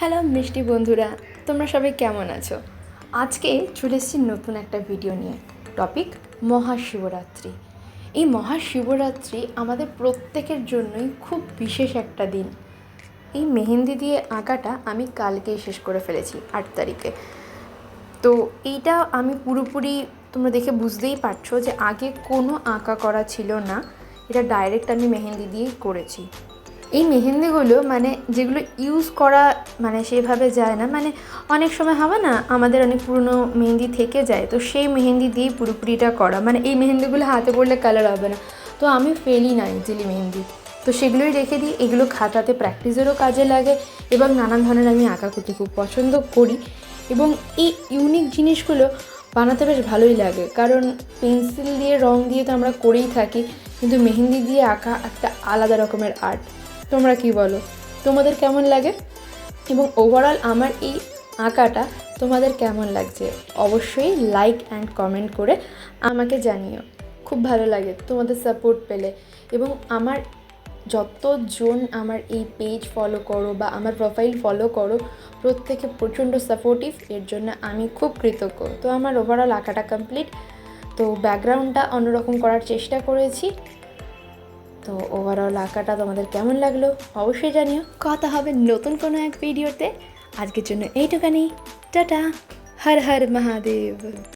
Hello মিষ্টি বন্ধুরা, তোমরা সবাই কেমন আছো? আজকে চলে এসেছি নতুন একটা ভিডিও নিয়ে টপিক মহাশিবরাত্রি। এই মহাশিবরাত্রি আমাদের প্রত্যেকের জন্যই খুব বিশেষ একটা দিন। এই মেহেন্দি দিয়ে আঁকাটা আমি কালকেই শেষ করে ফেলেছি, আট তারিখে। তো এইটা আমি পুরোপুরি তোমরা দেখে বুঝতেই পারছ যে আগে কোনো আঁকা করা ছিল না, এটা ডাইরেক্ট আমি মেহেন্দি দিয়েই করেছি। এই মেহেন্দিগুলো মানে যেগুলো ইউজ করা মানে সেভাবে যায় না। মানে অনেক সময় হবে না, আমাদের অনেক পুরনো মেহেন্দি থেকে যায়, তো সেই মেহেন্দি দিয়েই পুরোপুরিটা করা। মানে এই মেহেন্দিগুলো হাতে পড়লে কালার হবে না। তো আমি ফেলি না ইজিলি মেহেন্দি। তো সেগুলোই রেখে দিই, এগুলো খাতাতে প্র্যাকটিসেরও কাজে লাগে এবং নানান ধরনের আমি আঁকা করতে খুব পছন্দ করি। এবং এই ইউনিক জিনিসগুলো বানাতে বেশ ভালোই লাগে, কারণ পেন্সিল দিয়ে, রং দিয়ে তো আমরা করেই থাকি, কিন্তু মেহেন্দি দিয়ে আঁকা একটা আলাদা রকমের আর্ট তোমরা কি বলো? তোমাদের কেমন লাগে? এবং ওভারঅল আমার এই আঁকাটা তোমাদের কেমন লাগছে? অবশ্যই লাইক অ্যান্ড কমেন্ট করে আমাকে জানিও। খুব ভালো লাগে তোমাদের সাপোর্ট পেলে। এবং আমার যতজন আমার এই পেজ ফলো করো বা আমার প্রোফাইল ফলো করো, প্রত্যেকে প্রচণ্ড সাপোর্টিভ এর জন্য আমি খুব কৃতজ্ঞ। তো আমার ওভারঅল আঁকাটা কমপ্লিট তো ব্যাকগ্রাউন্ডটা অন্যরকম করার চেষ্টা করেছি। তো ওভারঅল আঁকাটা তোমাদের কেমন লাগল অবশ্যই জানিও। কথা হবে নতুন কোনো এক ভিডিওতে। আজকের জন্য এইটুখানি। টাটা। হর হর মহাদেব।